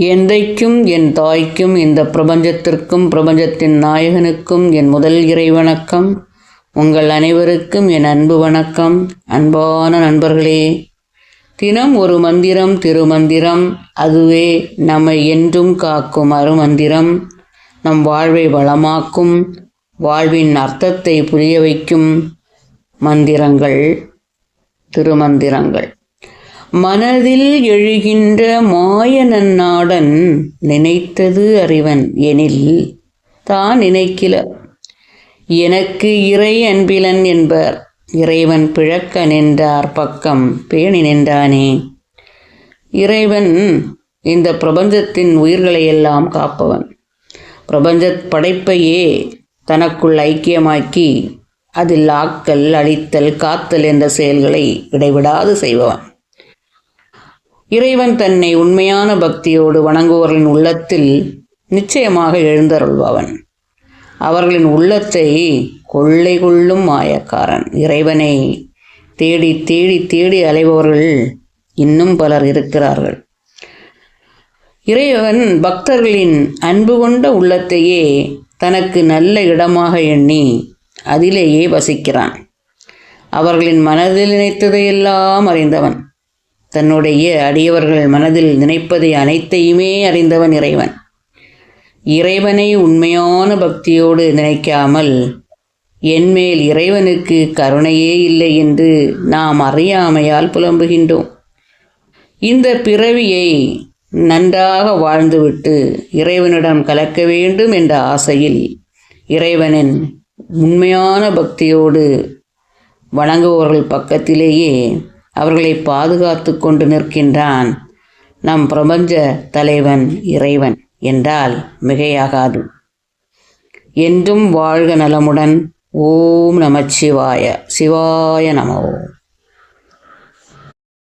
எந்தைக்கும் என் தாய்க்கும் இந்த பிரபஞ்சத்திற்கும் பிரபஞ்சத்தின் நாயகனுக்கும் என் முதல் இறை வணக்கம் உங்கள் அனைவருக்கும் என் அன்பு வணக்கம். அன்பான நண்பர்களே தினம் ஒரு மந்திரம் திருமந்திரம். அதுவே நம்மை என்றும் காக்கும் அருமந்திரம். நம் வாழ்வை வளமாக்கும் வாழ்வின் அர்த்தத்தை புரிய வைக்கும் மந்திரங்கள் திருமந்திரங்கள். மனதில் எழுகின்ற மாயனன்னாடன் நினைத்தது அறிவன் எனில் தான் நினைக்கில எனக்கு இறை அன்பிலன் என்பர். இறைவன் பிழக்க நின்றார் பக்கம் பேணி நின்றானே. இறைவன் இந்த பிரபஞ்சத்தின் உயிர்களையெல்லாம் காப்பவன். பிரபஞ்ச படைப்பையே தனக்குள் ஐக்கியமாக்கி அதில் ஆக்கல் அழித்தல் காத்தல் என்ற செயல்களை இடைவிடாது செய்பவன். இறைவன் தன்னை உண்மையான பக்தியோடு வணங்குவர்களின் உள்ளத்தில் நிச்சயமாக எழுந்தருள்பவன். அவர்களின் உள்ளத்தை கொள்ளை கொள்ளும் மாயக்காரன். இறைவனை தேடி தேடி தேடி அலைபவர்கள் இன்னும் பலர் இருக்கிறார்கள். இறைவன் பக்தர்களின் அன்பு கொண்ட உள்ளத்தையே தனக்கு நல்ல இடமாக எண்ணி அதிலேயே வசிக்கிறான். அவர்களின் மனதில் நினைத்ததையெல்லாம் அறிந்தவன். தன்னுடைய அடியவர்கள் மனதில் நினைப்பதை அனைத்தையுமே அறிந்தவன் இறைவன். இறைவனை உண்மையான பக்தியோடு நினைக்காமல் என்மேல் இறைவனுக்கு கருணையே இல்லை என்று நாம் அறியாமையால் புலம்புகின்றோம். இந்த பிறவியை நன்றாக வாழ்ந்துவிட்டு இறைவனிடம் கலக்க வேண்டும் என்ற ஆசையில் இறைவனின் உண்மையான பக்தியோடு வணங்குபவர்கள் பக்கத்திலேயே அவர்களை பாதுகாத்து கொண்டு நிற்கின்றான். நம் பிரபஞ்ச தலைவன் இறைவன் என்றால் மிகையாகாது. என்றும் வாழ்க நலமுடன் ஓம் நமச்சிவாய சிவாய நம.